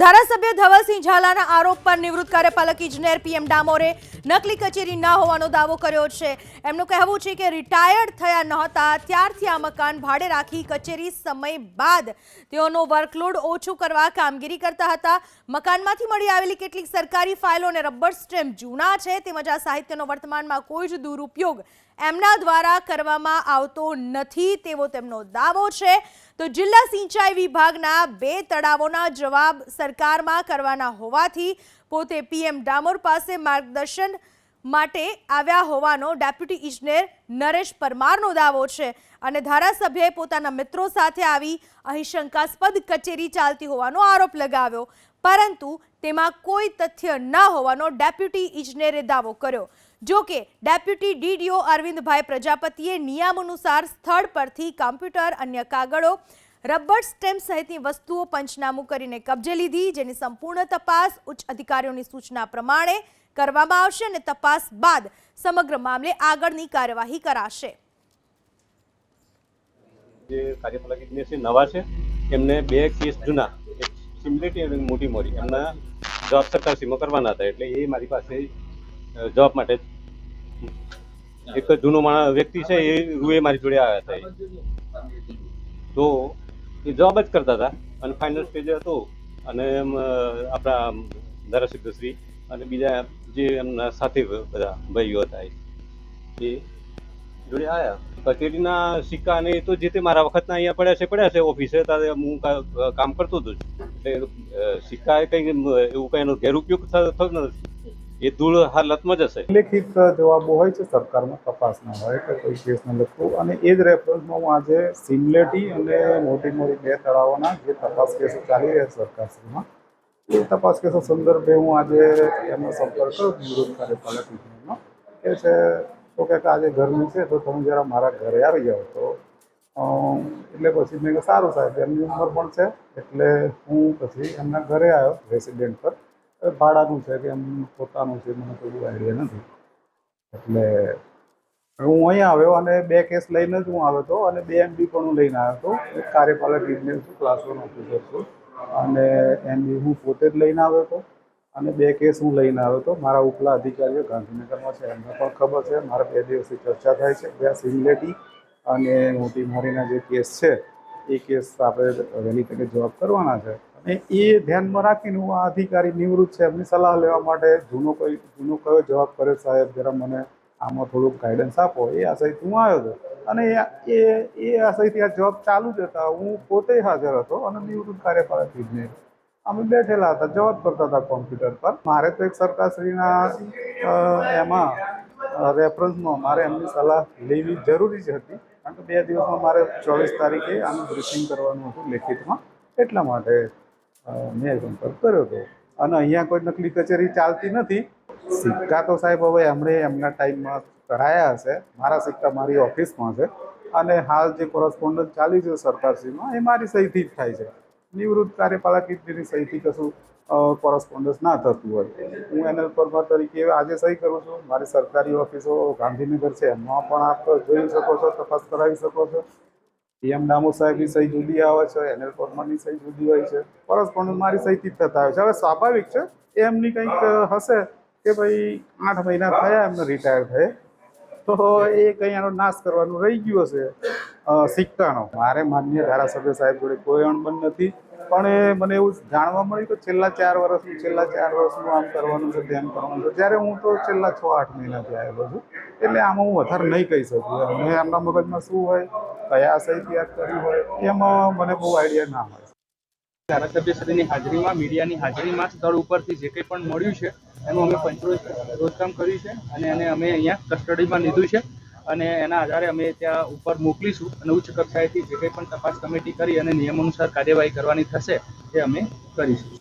ધારાસભ્ય ધવલસિંહ ઝાલાના આરોપ પર નિવૃત્ત કાર્યપાલક ઇજનેર પીએમ ડામોરે નકલી કચેરી ન હોવાનો દાવો કર્યો છે. એમનું કહેવું છે કે રિટાયર્ડ થયા નહોતા, ત્યારથી આ મકાન ભાડે રાખી કચેરી સમય બાદ તેઓનો વર્કલોડ ઓછું કરવા કામગીરી કરતા હતા. મકાનમાંથી મળી આવેલી કેટલીક સરકારી ફાઇલો અને રબર સ્ટેમ્પ જૂના છે, તેમજ આ સાહિત્યનો વર્તમાનમાં કોઈ જ દુરુપયોગ એમના દ્વારા કરવામાં આવતો નથી તેવો તેમનો દાવો છે. તો જિલ્લા સિંચાઈ વિભાગના બે તળાવોના જવાબ સરકારમાં કરવાના હોવાથી પોતે પીએમ ડામોર પાસે માર્ગદર્શન માટે આવ્યા હોવાનો ડેપ્યુટી ઇજનેર નરેશ પરમારનો દાવો છે. અને ધારાસભ્યએ પોતાના મિત્રો સાથે આવી અહીં શંકાસ્પદ કચેરી ચાલતી હોવાનો આરોપ લગાવ્યો. પરંતુ તેમાં કોઈ તથ્ય ન હોવાનો ડેપ્યુટી ઇજનેરે દાવો કર્યો. જો ડેપ્યુટી ડીડીઓ અરવિંદભાઈ પ્રજાપતિએ નિયમ અનુસાર સ્થળ પરથી કમ્પ્યુટર, અન્ય કાગળો, રબર સ્ટેમ્પ સહિતની વસ્તુઓ પંચનામું કરીને કબજે લીધી, જેની સંપૂર્ણ તપાસ ઉચ્ચ અધિકારીઓની સૂચના પ્રમાણે કરવામાં આવશે અને તપાસ બાદ સમગ્ર મામલે આગળની કાર્યવાહી કરાશે. જે કાર્યપાલક ઇજનેર નવા છે, એમને બે કેસ જૂના, એક સિમ્યુલેટી અને મોટી મોરી. એમના જવાબ સીમો કરવાના હતા, એટલે એ મારી પાસે જવાબ માટે એક જૂનો માણસ વ્યક્તિ છે એ રૂએ મારી જોડે આવ્યા હતા. તો એ જવાબ જ કરતા હતા. અને ફાઇનલ સ્ટેજ હતો. અને એમ, આપણા ધારાસભ્યશ્રી અને બીજા જે એમના સાથે બધા ભાઈઓ હતા એ. જોડે આવ્યા. કચેરીના સિક્કા અને એ તો જે તે મારા વખતના અહીંયા પડ્યા છે પડ્યા છે ઓફિસે ત્યારે હું કામ કરતો હતો. એટલે સિક્કા કંઈ એવું કંઈ એનો ગેરઉપયોગ થતો નથી. એ ધૂળ હાલતમાં જ હશે. લેખિત જવાબો હોય છે, સરકારમાં તપાસના હોય કે કોઈ કેસને લગતું અને એ જ રેફરન્સમાં હું આજે સિમલેટી અને મોટી મોટી બે તળાવોના જે તપાસ કેસો ચાલી રહ્યા સરકારશ્રીમાં, એ તપાસ કેસો સંદર્ભે હું આજે એમનો સંપર્ક કરું નિવૃત્ત કાર્યપાલક ઇજનેરનો એ છે, તો કે આજે ગરમી છે, તો તમે જરા મારા ઘરે આવી જાઓ તો એટલે પછી મેં સારું સાહેબ, એમની ઉંમર પણ છે, એટલે હું પછી એમના ઘરે આવ્યો, રેસિડેન્ટ પર. ભાડાનું છે કે એમ પોતાનું છે, મને કોઈ આઈડિયા નથી. એટલે હું અહીંયા આવ્યો અને બે કેસ લઈને જ હું આવ્યો હતો અને બે એમબી પણ હું લઈને આવ્યો હતો. એક કાર્યપાલક ઇજનેર છું ક્લાસ વન ઓફિસર છું. અને એમબી હું પોતે જ લઈને આવ્યો હતો અને બે કેસ હું લઈને આવ્યો હતો. મારા ઉપલા અધિકારીઓ ગાંધીનગરમાં છે, એમને પણ ખબર છે. મારે બે દિવસથી ચર્ચા થાય છે. બે સિંગલેટી અને મોટી મારીના જે કેસ છે, એ કેસ આપણે વહેલી તકે જવાબ કરવાના છે. અને એ ધ્યાનમાં રાખીને હું આ અધિકારી નિવૃત્ત છે, એમની સલાહ લેવા માટે જૂનો કોઈ, જૂનો કયો જવાબ કરે સાહેબ, જરા મને આમાં થોડુંક ગાઈડન્સ આપો. એ આશયથી હું આવ્યો હતો. અને એ એ આશયથી આ જવાબ ચાલુ જ હતા. હું પોતે હાજર હતો અને નિવૃત્ત કાર્યપાલક નહીં. અમે બેઠેલા હતા, જવાબ કરતા હતા કોમ્પ્યુટર પર. મારે તો એક સરકારશ્રીના એમાં રેફરન્સમાં મારે એમની સલાહ લેવી જરૂરી જ હતી. કારણ કે બે દિવસમાં મારે ચોવીસ તારીખે આનું બ્રીફિંગ કરવાનું હતું લેખિતમાં. એટલા માટે મેં સંપર્ક કર્યો હતો અને અહીંયા કોઈ નકલી કચેરી ચાલતી નથી. સિક્કા તો સાહેબ હવે એમણે એમના ટાઈમમાં કરાયા હશે. મારા સિક્કા મારી ઓફિસમાં છે. અને હાલ જે કોરસ્પોન્ડન્સ ચાલી છે સરકારશ્રીમાં, એ મારી સહીથી જ થાય છે. નિવૃત્ત કાર્યપાલક ઇજનેરની સહીથી કશું કોરસ્પોન્ડન્સ ના થતું હોય. હું એનએલ પરમાર તરીકે આજે સહી કરું છું. મારી સરકારી ઓફિસો ગાંધીનગર છે. એમાં પણ આપ જોઈ શકો છો, તપાસ કરાવી શકો છો. પીએમ ડામો સાહેબની સહી જુદી આવે છે એનએલ પરમારની સહી જુદી હોય છે. કોરસ્પોન્ડન્સ મારી સહીથી જ થતા હોય છે. હવે સ્વાભાવિક છે એમની કંઈક હશે કે ભાઈ આઠ મહિના થયા, એમને રિટાયર થયે. તો એ કંઈ એનો નાશ કરવાનું રહી ગયું હશે. સિક્કાનો મારે માન્ય ધારાસભ્ય સાહેબ જોડે કોઈ અણબન નથી. પણ એ મને એવું જાણવા મળ્યું કે છેલ્લા ચાર વર્ષનું, છેલ્લા ચાર વર્ષનું આમ કરવાનું છે, તેમ કરવાનું છે. જ્યારે હું તો છેલ્લા છ, આઠ મહિનાથી આવેલો છું. એટલે આમાં હું વધારે નહીં કહી શકું. અને એમના મગજમાં શું હોય? કયા આ કર્યું હોય, એમાં મને બહુ આઈડિયા ના મળે ધારાસભ્યશ્રીની હાજરીમાં, મીડિયાની હાજરીમાં સ્થળ ઉપરથી જે કંઈ પણ મળ્યું છે, એનું અમે પંચરોજ રોજકામ કર્યું છે અને એને અમે અહીંયા કસ્ટડીમાં લીધું છે અને એના આધારે અમે ત્યાં ઉપર મોકલીશું અને ઉચ્ચ કક્ષાએથી જે કંઈ પણ તપાસ કમિટી કરી અને નિયમ અનુસાર કાર્યવાહી કરવાની થશે તે અમે કરીશું.